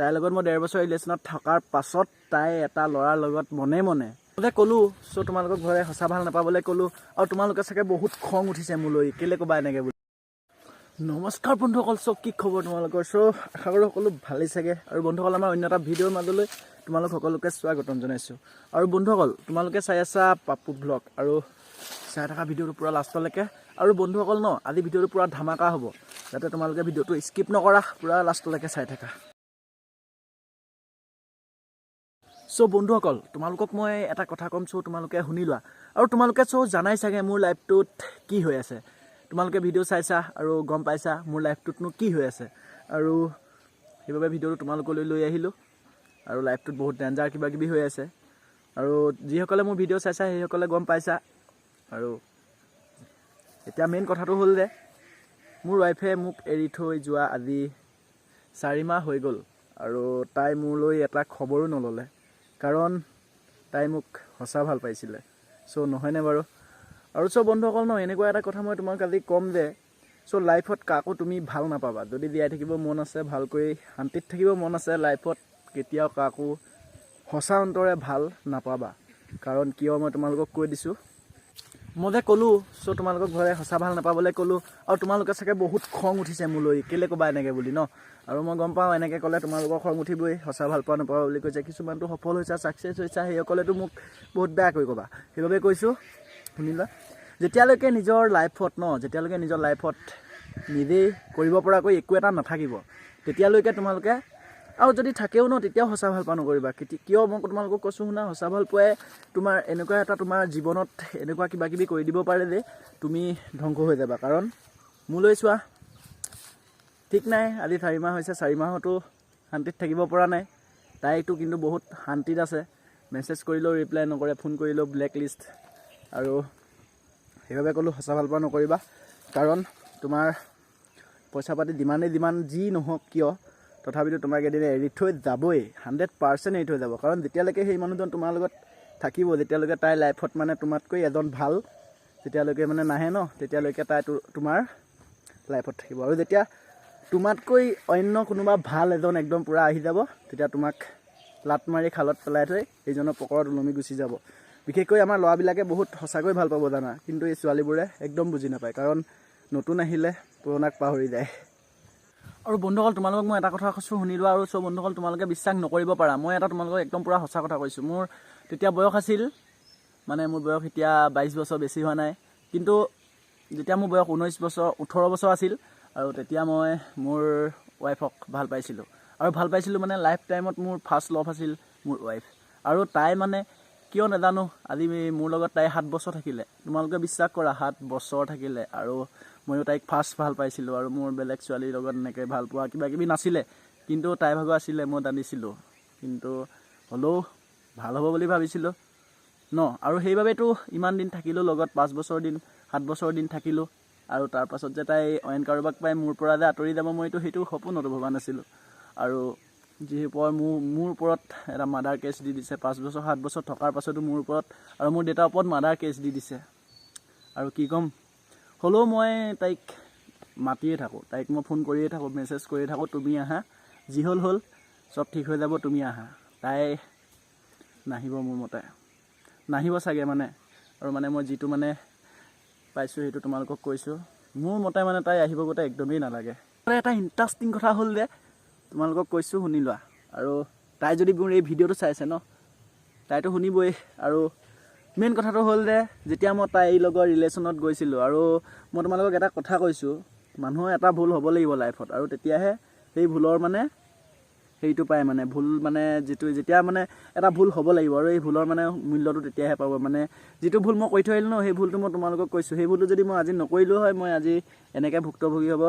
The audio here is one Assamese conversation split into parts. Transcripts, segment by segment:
তাইৰ লগত মই ডেৰ বছৰ ৰিলেশ্যনত থকাৰ পাছত তাই এটা ল'ৰাৰ লগত মনে মনে যে ক'লোঁ চ' তোমালোকক ঘৰে সঁচা ভাল নাপাবলৈ ক'লোঁ আৰু তোমালোকে চাগে বহুত খং উঠিছে মোলৈ কেলৈ ক'বা এনেকৈ বুলি? নমস্কাৰ বন্ধুসকল চ' কি খবৰ তোমালোকৰ? চ' আশা কৰোঁ সকলো ভালেই চাগে। আৰু বন্ধুসকল আমাৰ অন্য এটা ভিডিঅ'ৰ মাজলৈ তোমালোক সকলোকে স্বাগতম জনাইছোঁ। আৰু বন্ধুসকল তোমালোকে চাই আছা পাপু ব্লগ আৰু চাই থকা ভিডিঅ'টো পূৰা লাষ্টলৈকে। আৰু বন্ধুসকল ন আজি ভিডিঅ'টো পূৰা ধামাকা হ'ব যাতে তোমালোকে ভিডিঅ'টো স্কিপ নকৰা পূৰা লাষ্টলৈকে চাই থাকা। চ' বন্ধুসকল তোমালোকক মই এটা কথা ক'ম চ' তোমালোকে শুনি লোৱা। আৰু তোমালোকে চ' জানাই চাগে মোৰ লাইফটোত কি হৈ আছে। তোমালোকে ভিডিঅ' চাইছা আৰু গম পাইছা মোৰ লাইফটোতনো কি হৈ আছে। আৰু সেইবাবে ভিডিঅ'টো তোমালোকলৈ লৈ আহিলোঁ। আৰু লাইফটোত বহুত ডেঞ্জাৰ কিবা কিবি হৈ আছে। আৰু যিসকলে মোৰ ভিডিঅ' চাইছা সেইসকলে গম পাইছা। আৰু এতিয়া মেইন কথাটো হ'ল যে মোৰ ৱাইফে মোক এৰি থৈ যোৱা আজি চাৰি মাহ হৈ গ'ল। আৰু তাই মোলৈ এটা খবৰো নল'লে। কাৰণ তাই মোক সঁচা ভাল পাইছিলে। চ' নহয়নে বাৰু? আৰু চ' বন্ধুসকল ন এনেকুৱা এটা কথা মই তোমাক আজি ক'ম যে চ' লাইফত কাকো তুমি ভাল নাপাবা। যদি জীয়াই থাকিব মন আছে ভালকৈ শান্তিত থাকিব মন আছে লাইফত কেতিয়াও কাকো সঁচা অন্তৰে ভাল নাপাবা। কাৰণ কিয় মই তোমালোকক কৈ দিছোঁ মই যে ক'লোঁ চ' তোমালোকক ঘৰে সঁচা ভাল নাপাবলৈ ক'লোঁ আৰু তোমালোকে চাগে বহুত খং উঠিছে মোলৈ কেলৈ ক'বা এনেকৈ বুলি ন? আৰু মই গম পাওঁ এনেকৈ ক'লে তোমালোকৰ খং উঠিবই সঁচা ভাল পোৱা নাপাবা বুলি কৈছে কিছুমানটো সফল হৈছা ছাকচেছ হৈছা সেইসকলেতো মোক বহুত বেয়া কৰি ক'বা। সেইবাবে কৈছোঁ শুনি লোৱা যেতিয়ালৈকে নিজৰ লাইফত ন যেতিয়ালৈকে নিজৰ লাইফত নিজেই কৰিব পৰাকৈ একো এটা নাথাকিব তেতিয়ালৈকে তোমালোকে আৰু যদি থাকেও ন তেতিয়াও সঁচা ভাল পোৱা নকৰিবা। কিয় মই তোমালোকক কৈছোঁ শুনা সঁচা ভাল পোৱাই তোমাৰ এনেকুৱা এটা তোমাৰ জীৱনত এনেকুৱা কিবা কিবি কৰি দিব পাৰে যে তুমি ধ্বংস হৈ যাবা। কাৰণ মোলৈ চোৱা ঠিক নাই আজি চাৰি মাহ হৈছে চাৰি মাহতো শান্তিত থাকিব পৰা নাই। তাইতো কিন্তু বহুত শান্তিত আছে। মেছেজ কৰিলেও ৰিপ্লাই নকৰে ফোন কৰিলেও ব্লেক লিষ্ট আৰু সেইবাবে ক'লোঁ সঁচা ভাল পোৱা নকৰিবা। কাৰণ তোমাৰ পইচা পাতি যিমানেই যিমান যি নহওক কিয় তথাপিতো তোমাক এদিন এৰি থৈ যাবই হাণ্ড্ৰেড পাৰ্চেণ্ট এৰি থৈ যাব। কাৰণ যেতিয়ালৈকে সেই মানুহজন তোমাৰ লগত থাকিব যেতিয়ালৈকে তাইৰ লাইফত মানে তোমাতকৈ এজন ভাল যেতিয়ালৈকে মানে নাহে ন তেতিয়ালৈকে তাই তোমাৰ লাইফত থাকিব। আৰু যেতিয়া তোমাতকৈ অন্য কোনোবা ভাল এজন একদম পূৰা আহি যাব তেতিয়া তোমাক লাট মাৰি খালত পেলাই থৈ এইজনৰ পকৰত ওলমি গুচি যাব। বিশেষকৈ আমাৰ ল'ৰাবিলাকে বহুত সঁচাকৈ ভাল পাব জানা কিন্তু এই ছোৱালীবোৰে একদম বুজি নাপায় কাৰণ নতুন আহিলে পুৰণাক পাহৰি যায়। আৰু বন্ধুসকল তোমালোকক মই এটা কথা কৈছোঁ শুনি লোৱা আৰু চব বন্ধুসকল তোমালোকে বিশ্বাস নকৰিব পাৰা। মই এটা তোমালোকক একদম পূৰা সঁচা কথা কৈছোঁ। মোৰ তেতিয়া বয়স আছিল মানে মোৰ বয়স এতিয়া বাইছ বছৰ বেছি হোৱা নাই। কিন্তু যেতিয়া মোৰ বয়স ঊনৈছ বছৰ ওঠৰ বছৰ আছিল আৰু তেতিয়া মই মোৰ ৱাইফক ভাল পাইছিলোঁ। আৰু ভাল পাইছিলোঁ মানে লাইফ টাইমত মোৰ ফাৰ্ষ্ট লভ আছিল মোৰ ৱাইফ। আৰু তাই মানে কিয় নাজানো? আজি মোৰ লগত তাই সাত বছৰ থাকিলে। তোমালোকে বিশ্বাস কৰা সাত বছৰ থাকিলে। আৰু ময়ো তাইক ফাৰ্ষ্ট ভাল পাইছিলোঁ আৰু মোৰ বেলেগ ছোৱালীৰ লগত এনেকৈ ভাল পোৱা কিবা কিবি নাছিলে। কিন্তু তাইৰ ভাগৰ আছিলে মই জানিছিলোঁ কিন্তু হ'লেও ভাল হ'ব বুলি ভাবিছিলোঁ। ন আৰু সেইবাবেতো ইমান দিন থাকিলোঁ লগত পাঁচ বছৰ দিন সাত বছৰ দিন থাকিলোঁ। আৰু তাৰ পাছত যে তাই অইন কাৰোবাক পাই মোৰ পৰা যে আঁতৰি যাব মইতো সেইটো সপোনতো ভবা নাছিলোঁ। আৰু যিহেতু মোৰ মোৰ ওপৰত এটা মাৰ্ডাৰ কেছ দি দিছে। পাঁচ বছৰ সাত বছৰ থকাৰ পাছতো মোৰ ওপৰত আৰু মোৰ দেউতাৰ ওপৰত মাৰ্ডাৰ কেছ দি দিছে। আৰু কি ক'ম? হ'লেও মই তাইক মাতিয়ে থাকোঁ। তাইক মই ফোন কৰিয়ে থাকোঁ মেছেজ কৰিয়ে থাকোঁ তুমি আহা। যি হ'ল হ'ল। চব ঠিক হৈ যাব তুমি আহা। তাই নাহিব মোৰ মতে। নাহিব চাগে মানে। আৰু মানে মই যিটো মানে পাইছোঁ সেইটো তোমালোকক কৈছোঁ। মোৰ মতে মানে তাই আহিব গোটেই একদমেই নালাগে। এটা ইণ্টাৰেষ্টিং কথা হ'ল যে তোমালোকক কৈছোঁ শুনি লোৱা। আৰু তাই যদি মোৰ এই ভিডিঅ'টো চাইছে ন তাইতো শুনিবই। আৰু মেইন কথাটো হ'ল যে যেতিয়া মই তাইৰ লগত ৰিলেশ্যনত গৈছিলোঁ আৰু মই তোমালোকক এটা কথা কৈছোঁ মানুহৰ এটা ভুল হ'ব লাগিব লাইফত আৰু তেতিয়াহে সেই ভুলৰ মানে হেৰিটো পায় মানে। ভুল মানে যিটো যেতিয়া মানে এটা ভুল হ'ব লাগিব আৰু এই ভুলৰ মানে মূল্যটো তেতিয়াহে পাব। মানে যিটো ভুল মই কৰি থৈ আহিলোঁ ন সেই ভুলটো মই তোমালোকক কৈছোঁ। সেই ভুলটো যদি মই আজি নকৰিলোঁ হয় মই আজি এনেকৈ ভুক্তভোগী হ'ব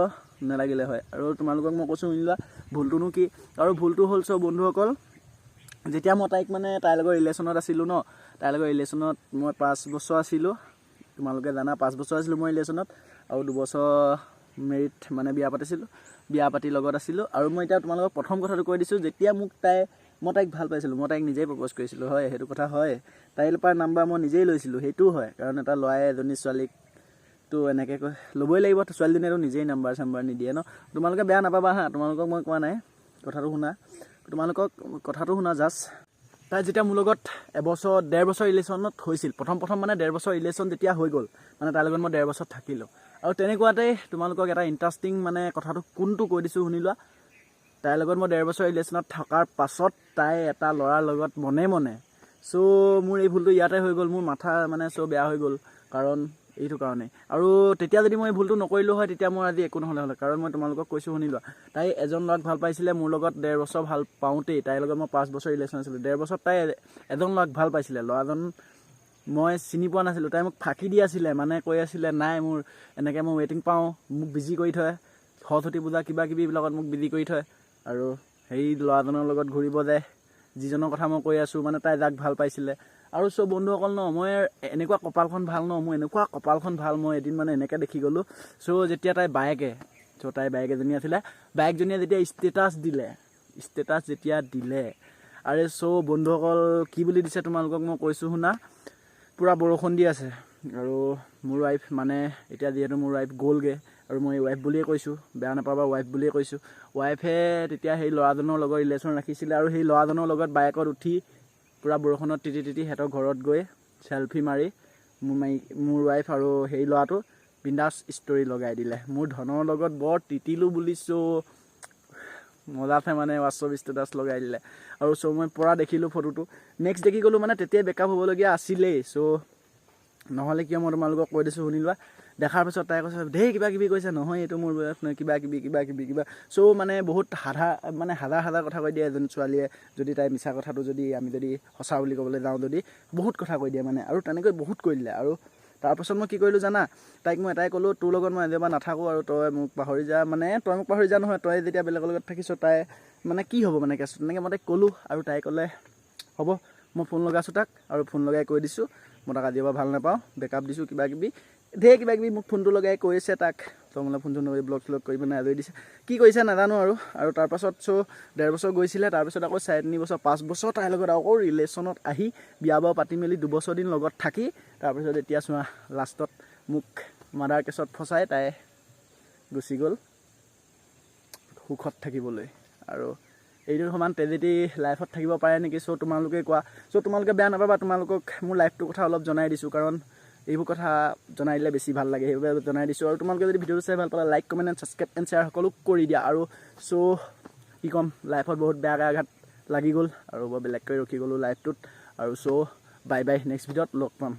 নালাগিলে হয়। আৰু তোমালোকক মই কৈছোঁ শুনি লোৱা ভুলটোনো কি? আৰু ভুলটো হ'ল চব বন্ধুসকল যেতিয়া মই তাইক মানে তাইৰ লগত ৰিলেশ্যনত আছিলোঁ ন তাইৰ লগত ৰিলেশ্যনত মই পাঁচ বছৰ আছিলোঁ। তোমালোকে জানা পাঁচ বছৰ আছিলোঁ মই ৰিলেশ্যনত। আৰু দুবছৰ মেৰিট মানে বিয়া পাতিছিলোঁ বিয়া পাতি লগত আছিলোঁ আৰু মই এতিয়া তোমালোকক প্ৰথম কথাটো কৈ দিছোঁ যেতিয়া মোক তাই মই তাইক ভাল পাইছিলোঁ মই তাইক নিজেই প্ৰপ'জ কৰিছিলোঁ হয় সেইটো কথা হয়। তাইৰ পৰা নাম্বাৰ মই নিজেই লৈছিলোঁ সেইটোও হয় কাৰণ এটা ল'ৰাই এজনী ছোৱালীক তো এনেকৈ কৈ ল'বই লাগিব ছোৱালীজনীয়েতো নিজেই নাম্বাৰ চাম্বাৰ নিদিয়ে ন। তোমালোকে বেয়া নাপাবা হা তোমালোকক মই কোৱা নাই কথাটো শুনা। তোমালোকক কথাটো শুনা জাষ্ট। তাই যেতিয়া মোৰ লগত এবছৰ ডেৰ বছৰ ৰিলেশ্যনত হৈছিল প্ৰথম প্ৰথম মানে ডেৰ বছৰ ৰিলেশ্যন যেতিয়া হৈ গ'ল মানে তাইৰ লগত মই ডেৰ বছৰ থাকিলোঁ। আৰু তেনেকুৱাতে তোমালোকক এটা ইণ্টাৰেষ্টিং মানে কথাটো কোনটো কৈ দিছোঁ শুনি লোৱা। তাইৰ লগত মই ডেৰ বছৰ ৰিলেশ্যনত থকাৰ পাছত তাই এটা ল'ৰাৰ লগত মনে মনে চ' মোৰ এই ভুলটো ইয়াতে হৈ গ'ল মোৰ মাথা মানে চ' বেয়া হৈ গ'ল কাৰণ এইটো কাৰণে। আৰু তেতিয়া যদি মই এই ভুলটো নকৰিলোঁ হয় তেতিয়া মোৰ আজি একো নহ'লে হ'লে। কাৰণ মই তোমালোকক কৈছোঁ শুনি লোৱা তাই এজন ল'ৰাক ভাল পাইছিলে মোৰ লগত ডেৰ বছৰ ভাল পাওঁতেই। তাইৰ লগত মই পাঁচ বছৰ ৰিলেশ্যন আছিলোঁ। ডেৰ বছৰত তাই এজন ল'ৰাক ভাল পাইছিলে ল'ৰাজন মই চিনি পোৱা নাছিলোঁ। তাই মোক ফাঁকি দি আছিলে মানে কৈ আছিলে নাই মোৰ এনেকৈ মই ৱেটিং পাওঁ মোক বিজি কৰি থয়। সৰস্বতী পূজা কিবা কিবিবিলাকত মোক বিজি কৰি থয়। আৰু সেই ল'ৰাজনৰ লগত ঘূৰিব যায় যিজনৰ কথা মই কৈ আছোঁ মানে তাই যাক ভাল পাইছিলে। আৰু চব বন্ধুসকল ন মই এনেকুৱা কপালখন ভাল ন মোৰ এনেকুৱা কপালখন ভাল মই এদিন মানে এনেকৈ দেখি গ'লোঁ। চ' যেতিয়া তাই বায়েকে চ' তাইৰ বায়েক এজনী আছিলে। বায়েকজনীয়ে যেতিয়া ষ্টেটাছ দিলে ষ্টেটাছ যেতিয়া দিলে আৰে চ' বন্ধুসকল কি বুলি দিছে তোমালোকক মই কৈছোঁ শুনা? পূৰা বৰষুণ দি আছে। আৰু মোৰ ৱাইফ মানে এতিয়া যিহেতু মোৰ ৱাইফ গ'লগৈ আৰু মই ৱাইফ বুলিয়ে কৈছোঁ বেয়া নাপাবা ৱাইফ বুলিয়ে কৈছোঁ। ৱাইফে তেতিয়া সেই ল'ৰাজনৰ লগত ৰিলেশ্যন ৰাখিছিলে আৰু সেই ল'ৰাজনৰ লগত বাইকত উঠি পূৰা বৰষুণত তিতি তিতি সিহঁতৰ ঘৰত গৈ চেলফি মাৰি মোৰ মাৰি মোৰ ৱাইফ আৰু সেই ল'ৰাটো বিন্দাছ ষ্টৰি লগাই দিলে। মোৰ ধনৰ লগত বৰ তিতিলোঁ বুলিছোঁ। মজাতে মানে হোৱাটছআপ ষ্টেটাছ লগাই দিলে। আৰু চ' মই পৰা দেখিলোঁ ফটোটো নেক্সট দেখি গ'লোঁ মানে তেতিয়াই বেকআপ হ'বলগীয়া আছিলেই। চ' নহ'লে কিয় মই তোমালোকক কৈ দিছোঁ শুনি লোৱা। দেখাৰ পিছত তাই কৈছে ধেৰ কিবা কিবি কৈছে নহয় এইটো মোৰ বয়স নহয় কিবা কিবি কিবা। কিবি কিবা চ' মানে বহুত সাধাৰ মানে হাজাৰ হাজাৰ কথা কৈ দিয়ে এজনী ছোৱালীয়ে। যদি তাই মিছা কথাটো যদি আমি যদি সঁচা বুলি ক'বলৈ যাওঁ যদি বহুত কথা কৈ দিয়ে মানে। আৰু তেনেকৈ বহুত কৈ দিলে। আৰু তাৰপাছত মই কি কৰিলোঁ জানা? তাইক মই এটাই ক'লোঁ তোৰ লগত মই এজেবা নাথাকোঁ আৰু তই মোক পাহৰি যা। মানে তই মোক পাহৰি যা নহয় তই যেতিয়া বেলেগৰ লগত থাকিছ তাই মানে কি হ'ব মানে কেছটো তেনেকৈ মই তাইক ক'লোঁ আৰু তাই ক'লে হ'ব মই ফোন লগাইছোঁ তাক আৰু ফোন লগাই কৈ দিছোঁ। মই তাক আজিৰ পৰা ভাল নাপাওঁ বেকআপ দিছোঁ কিবা কিবি ঢেৰ কিবা কিবি মোক ফোনটো লগাই কৈছে তাক। তই মোলৈ ফোন চোন ব্লগ চলগ কৰি পিনে আজৰি দিছে। কি কৰিছে নাজানো আৰু। আৰু তাৰপাছত চ' ডেৰ বছৰ গৈছিলে তাৰপিছত আকৌ চাৰে তিনি বছৰ পাঁচ বছৰ তাইৰ লগত আকৌ ৰিলেশ্যনত আহি বিয়া বাৰু পাতি মেলি দুবছৰ দিন লগত থাকি তাৰপিছত এতিয়া চোৱা লাষ্টত মোক মাৰ্ডাৰ কেছত ফচাই তাই গুচি গ'ল সুখত থাকিবলৈ। আৰু এইটো সমান ট্ৰেজেডি লাইফত থাকিব পাৰে নেকি? চ' তোমালোকে কোৱা। চ' তোমালোকে বেয়া নাপাবা তোমালোকক মোৰ লাইফটোৰ কথা অলপ জনাই দিছোঁ কাৰণ এইবোৰ কথা জনাই দিলে বেছি ভাল লাগে সেইবাবে জনাই দিছোঁ। আৰু তোমালোকে যদি ভিডিঅ'টো চাই ভাল পালা like comment and subscribe and share সকলো কৰি দিয়া। আৰু চ' কি ক'ম লাইফত বহুত বেয়া আঘাত লাগি গ'ল আৰু বৰ বেলেগকৈ ৰখি গ'লোঁ লাইফটোত আৰু চ' বাই বাই নেক্সট ভিডিঅ'ত লগ পাম।